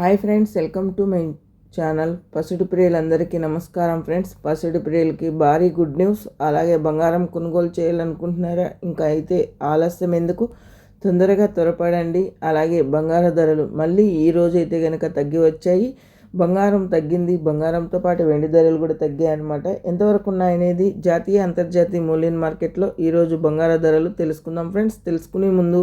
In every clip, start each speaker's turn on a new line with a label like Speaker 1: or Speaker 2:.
Speaker 1: Hi friends welcome to my channel. పసిడి ప్రియులందరికీ నమస్కారం ఫ్రెండ్స్. పసిడి ప్రియులకి భారీ గుడ్ న్యూస్ అలాగే బంగారం కొనుగోలు చేయాలనుకుంటున్నారా? ఇంకా అయితే ఆలస్యం ఎందుకు? తొందరగా త్వరపడండి. అలాగే బంగార ధరలు మళ్ళీ ఈ రోజు అయితే కనుక తగ్గి వచ్చాయి. బంగారం తగ్గింది. బంగారంతో పాటు వెండి ధరలు కూడా తగ్గాయి అనమాట ఎంతవరకు ఉన్నాయనేది జాతీయ అంతర్జాతీయ మూల్యం మార్కెట్లో ఈరోజు బంగార ధరలు తెలుసుకుందాం ఫ్రెండ్స్. తెలుసుకునే ముందు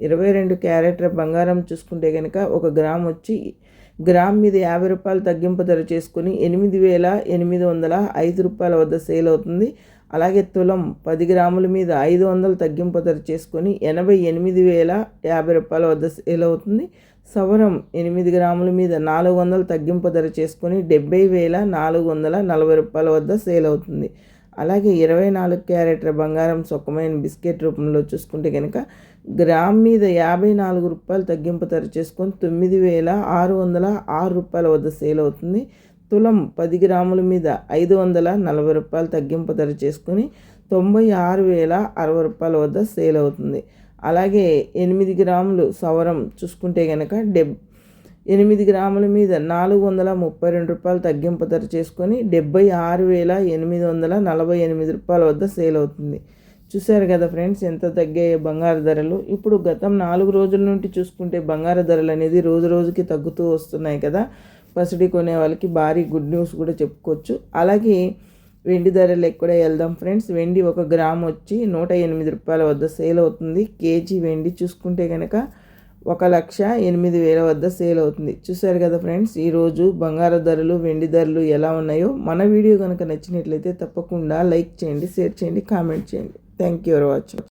Speaker 1: ఇరవై రెండు క్యారెట్ల బంగారం చూసుకుంటే కనుక ఒక గ్రామ్ వచ్చి గ్రామ్ మీద యాభై రూపాయలు తగ్గింపు ధర చేసుకుని ఎనిమిది వేల ఎనిమిది వందల ఐదు రూపాయల వద్ద సేల్ అవుతుంది. అలాగే తులం పది గ్రాముల మీద ఐదు వందలు తగ్గింపు ధర చేసుకొని ఎనభై ఎనిమిది వేల యాభై రూపాయల వద్ద సేల్ అవుతుంది. సవరం ఎనిమిది గ్రాముల మీద నాలుగు వందలు తగ్గింపు ధర చేసుకొని డెబ్బై వేల నాలుగు వందల నలభై రూపాయల వద్ద సేల్ అవుతుంది. అలాగే ఇరవై నాలుగు క్యారెట్ల బంగారం సొక్కమైన బిస్కెట్ రూపంలో చూసుకుంటే కనుక గ్రామ్ మీద యాభై నాలుగు రూపాయలు తగ్గింపు ధర చేసుకొని తొమ్మిది వేల ఆరు వందల ఆరు రూపాయల వద్ద సేల్ అవుతుంది. తులం పది గ్రాముల మీద ఐదు వందల నలభై రూపాయలు తగ్గింపు ధర చేసుకొని తొంభై ఆరు వేల అరవై రూపాయల వద్ద సేల్ అవుతుంది. అలాగే ఎనిమిది గ్రాములు సవరం చూసుకుంటే కనుక డెబ్ ఎనిమిది గ్రాముల మీద నాలుగు వందల ముప్పై రెండు రూపాయలు తగ్గింపు ధర చేసుకొని డెబ్బై ఆరు వేల ఎనిమిది వందల నలభై ఎనిమిది రూపాయల వద్ద సేల్ అవుతుంది. చూశారు కదా ఫ్రెండ్స్ ఎంత తగ్గాయి బంగారు ధరలు. ఇప్పుడు గతం నాలుగు రోజుల నుండి చూసుకుంటే బంగారు ధరలు అనేది రోజు రోజుకి తగ్గుతూ వస్తున్నాయి కదా. పసిడి కొనే వాళ్ళకి భారీ గుడ్ న్యూస్ కూడా చెప్పుకోవచ్చు. అలాగే వెండి ధరలు ఎక్కడ వెళ్దాం ఫ్రెండ్స్. వెండి ఒక గ్రామ్ వచ్చి నూట ఎనిమిది రూపాయల వద్ద సేల్ అవుతుంది. కేజీ వెండి చూసుకుంటే కనుక ఒక లక్ష ఎనిమిది వేల వద్ద సేల్ అవుతుంది. చూసారు కదా ఫ్రెండ్స్ ఈరోజు బంగారు ధరలు వెండి ధరలు ఎలా ఉన్నాయో? మన వీడియో కనుక నచ్చినట్లయితే తప్పకుండా లైక్ చేయండి షేర్ చేయండి కామెంట్ చేయండి. Thank you for watching